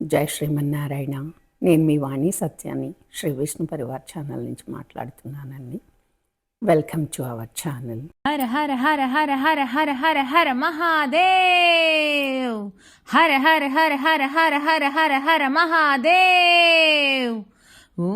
జై శ్రీమన్నారాయణ నేను మీ వాణి సత్యాన్ని శ్రీ విష్ణు పరివార్ ఛానల్ నుంచి మాట్లాడుతున్నానండి వెల్కమ్ టు అవర్ ఛానల్ హర హర హర హర హర హర హర హర మహాదేవ్ హర హర హర హర హర హర హర హర మహాదేవ్ ఓ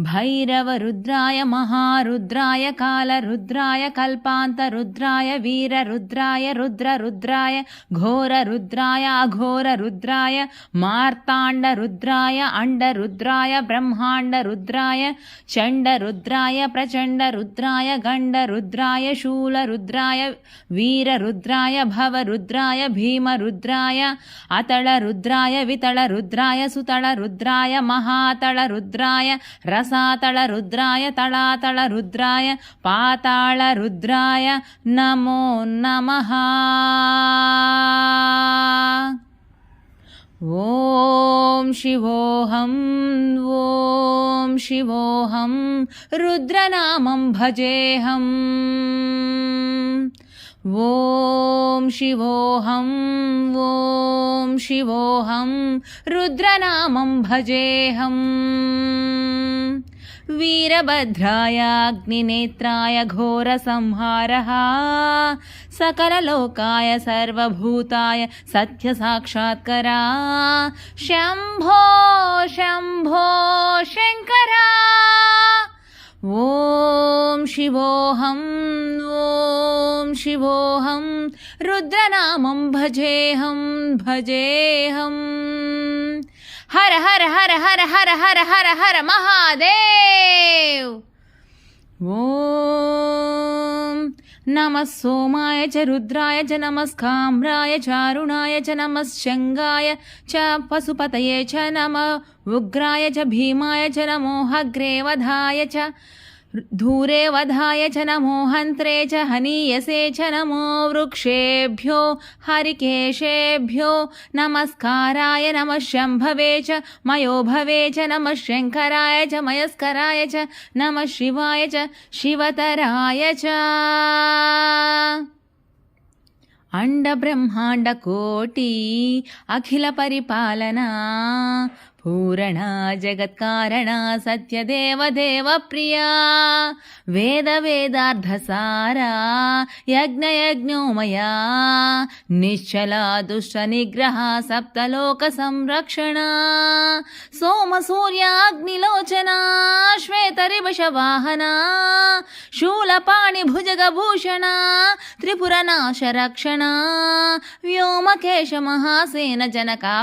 भैरवरुद्राय महारुद्राय कालरुद्राय कल्पान्तरुद्राय वीररुद्राय रुद्ररुद्राय घोररुद्राय अघोररुद्राय मार्ताण्डरुद्राय अण्डरुद्राय ब्रह्माण्डरुद्राय चण्डरुद्राय प्रचण्डरुद्राय गण्डरुद्राय शूलरुद्राय वीररुद्राय भवरुद्राय भीमरुद्राय अतळरुद्राय वितळरुद्राय सुतळरुद्राय महातळरुद्राय रसातळरुद्राय तळातळरुद्राय पाताळरुद्राय नमो नमः ॐ शिवोऽहं ॐ शिवोऽहं रुद्रनामं भजेऽहम् ॐ शिवोऽहं ॐ शिवोऽहं रुद्रनामं भजेऽहम् वीरभद्राय अग्निनेत्राय घोरसंहारः, सकललोकाय सर्वभूताय सत्यसाक्षात्करा। शम्भो शम्भो, शङ्करा। ॐ शिवोऽहं ॐ शिवोऽहं, रुद्रनामं भजेऽहं, भजेऽहम्। हर हर हर हर हर हर हर हर, महादेव। ॐ नमः सोमाय च रुद्राय च नमस्काम्राय चारुणाय च नमश्चङ्गाय च पशुपतये च नमः उग्राय च भीमाय च नमो हग्रेवधाय च धूरे वधाय च नमो हन्त्रे च हनीयसे च नमो वृक्षेभ्यो हरिकेशेभ्यो नमस्काराय नमः शम्भवे च मयोभवे च नमः शङ्कराय च मयस्कराय च नमः शिवाय च शिवतराय च अण्डब्रह्माण्डकोटि अखिलपरिपालना पूरणा जगत्कारणा सत्यदेवदेवप्रिया वेदवेदार्धसारा यज्ञयज्ञोमया निश्चला दुष्टनिग्रहा सप्तलोकसंरक्षणा सोमसूर्याग्निलोचना श्वेतरिवशवाहना शूलपाणिभुजगभूषणा त्रिपुरनाशरक्षणा व्योमकेशमहासेन जनका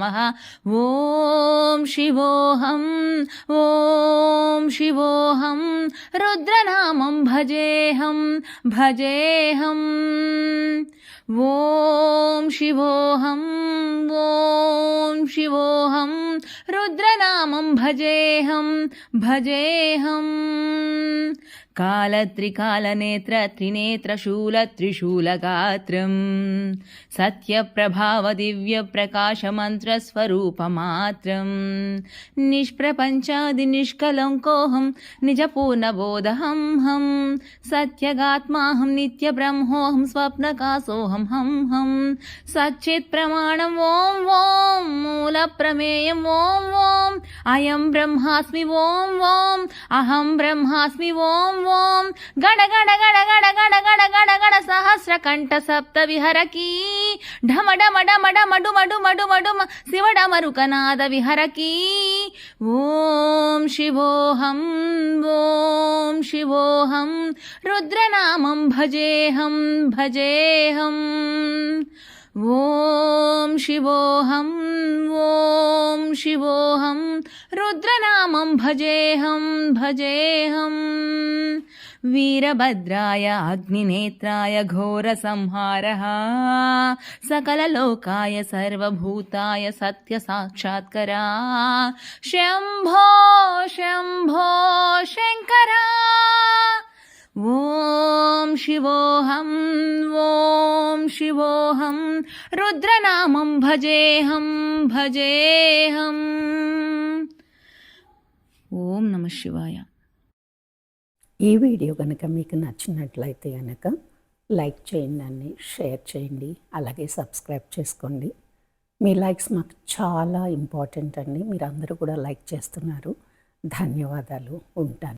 నమ. ఓం శివోహం ఓం శివోహం. రుద్రనామం భజేహం భజేహం. ఓం శివోహం ఓం శివోహం. రుద్రనామం భజేహం భజేహం. కాలత్రికాలనేత్ర త్రినేత్రశూలత్రిశూలగాత్రం సత్యప్రభావ దివ్యప్రకాశమంత్ర స్వరూపమాత్రం. నిష్ప్రపంచాది నిష్కలంకోహం నిజపూర్ణబోధహం హం సత్యగాత్మాహం నిత్య బ్రహ్మోహం స్వప్న కాసోహం హం హం. సచ్చిత్ ప్రమాణం ఓం ఓం. మూల ప్రమేయం ఓం ఓం. అయం బ్రహ్మాస్మి ఓం ఓం. అహం బ్రహ్మాస్మి ఓం ఓం. గడ గడ గడ గడ గడ గడ గడ గడ సహస్ర కంఠ సప్త విహరకీ ఢమ డమ డమ డమ డుమ డుమ డుమ డుమ. विहरकी ॐ शिवोऽहं ॐ शिवोऽहं रुद्रनामं भजेऽहं भजेऽहम् ॐ शिवोऽहं ॐ शिवोऽहं, रुद्रनामं भजेऽहं भजेऽहम् वीरभद्राय, अग्निनेत्राय, घोरसंहारः। सकललोकाय, सर्वभूताय, सत्यसाक्षात्करा। शम्भो शम्भो, शङ्करा। ॐ शिवोऽहं ॐ शिवोऽहं रुद्रनामं भजेऽहं भजेऽहम् ॐ नमः शिवाय ఈ వీడియో కనుక మీకు నచ్చినట్లయితే కనుక లైక్ చేయండి అండి షేర్ చేయండి అలాగే సబ్స్క్రైబ్ చేసుకోండి మీ లైక్స్ మాకు చాలా ఇంపార్టెంట్ అండి మీరు అందరూ కూడా లైక్ చేస్తున్నారు ధన్యవాదాలు ఉంటాను